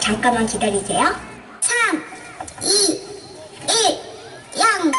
잠깐만 기다리세요. 3, 2, 1, 0.